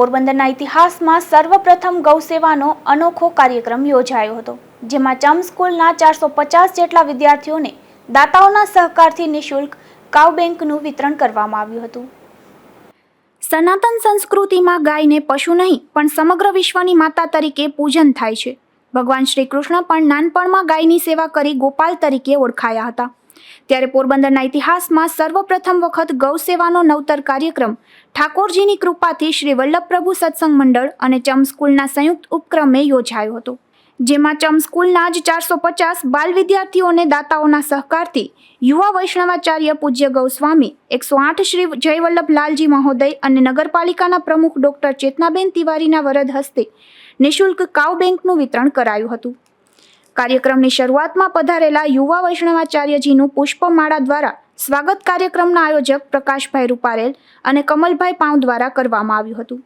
પોરબંદરના ઇતિહાસમાં સર્વપ્રથમ ગૌસેવાનો અનોખો કાર્યક્રમ યોજાયો હતો, જેમાં ચમ સ્કૂલના ચારસો પચાસ જેટલા વિદ્યાર્થીઓને દાતાઓના સહકારથી નિઃશુલ્ક કાવ બેંકનું વિતરણ કરવામાં આવ્યું હતું. સનાતન સંસ્કૃતિમાં ગાયને પશુ નહીં, પણ સમગ્ર વિશ્વની માતા તરીકે પૂજન થાય છે. ભગવાન શ્રી કૃષ્ણ પણ નાનપણમાં ગાયની સેવા કરી ગોપાલ તરીકે ઓળખાયા હતા. ત્યારે પોરબંદરના ઇતિહાસમાં સર્વપ્રથમ વખત ગૌ સેવાનો નવતર કાર્યક્રમ ઠાકોરજીની કૃપાથી શ્રી વલ્લભ પ્રભુ સત્સંગ મંડળ અને ચમ સ્કૂલના સંયુક્ત ઉપક્રમે યોજાયો હતો, જેમાં ચમ સ્કૂલના જ ચારસો પચાસ બાલ વિદ્યાર્થીઓને દાતાઓના સહકારથી યુવા વૈષ્ણવાચાર્ય પૂજ્ય ગૌસ્વામી, એકસો આઠ શ્રી જયવલ્લભ લાલજી મહોદય અને નગરપાલિકાના પ્રમુખ ડોક્ટર ચેતનાબેન તિવારીના વરદ હસ્તે નિઃશુલ્ક કાવ બેંકનું વિતરણ કરાયું હતું. કાર્યક્રમની શરૂઆતમાં પધારેલા યુવા વૈષ્ણવાચાર્યજીનું પુષ્પમાળા દ્વારા સ્વાગત કાર્યક્રમના આયોજક પ્રકાશભાઈ રૂપારેલ અને કમલભાઈ પાઉ દ્વારા કરવામાં આવ્યું હતું.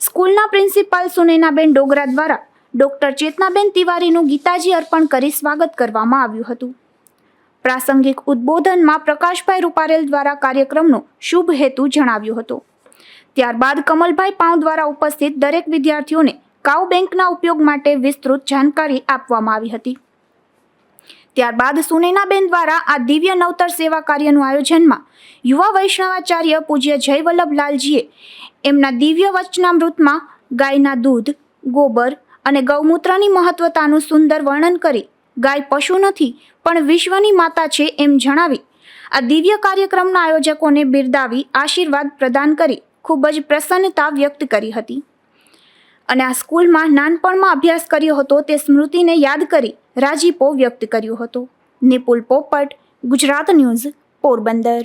સ્કૂલના પ્રિન્સિપાલ સુનૈનાબેન ડોગરા દ્વારા ડોક્ટર ચેતનાબેન તિવારીનું ગીતાજી અર્પણ કરી સ્વાગત કરવામાં આવ્યું હતું. પ્રાસંગિક ઉદ્બોધનમાં પ્રકાશભાઈ રૂપારેલ દ્વારા કાર્યક્રમનો શુભ હેતુ જણાવ્યો હતો. ત્યારબાદ કમલભાઈ પાઉ દ્વારા ઉપસ્થિત દરેક વિદ્યાર્થીઓને કાઉ બેંકના ઉપયોગ માટે વિસ્તૃત જાણકારી આપવામાં આવી હતી. ત્યારબાદ સુનૈનાબેન દ્વારા આ દિવ્ય નવતર સેવા કાર્યનું આયોજનમાં યુવા વૈષ્ણવાચાર્ય પૂજ્ય જય વલ્લભલાલજીએ એમના દિવ્ય વચનામૃતમાં ગાયના દૂધ, ગોબર અને ગૌમૂત્રની મહત્વતાનું સુંદર વર્ણન કરી ગાય પશુ નથી, પણ વિશ્વની માતા છે એમ જણાવી આ દિવ્ય કાર્યક્રમના આયોજકોને બિરદાવી આશીર્વાદ પ્રદાન કરી ખૂબ જ પ્રસન્નતા વ્યક્ત કરી હતી. અને આ સ્કૂલમાં નાનપણમાં અભ્યાસ કર્યો હતો તે સ્મૃતિને યાદ કરી રાજીપો વ્યક્ત કર્યો હતો. નિપુલ પોપટ, ગુજરાત ન્યૂઝ, પોરબંદર.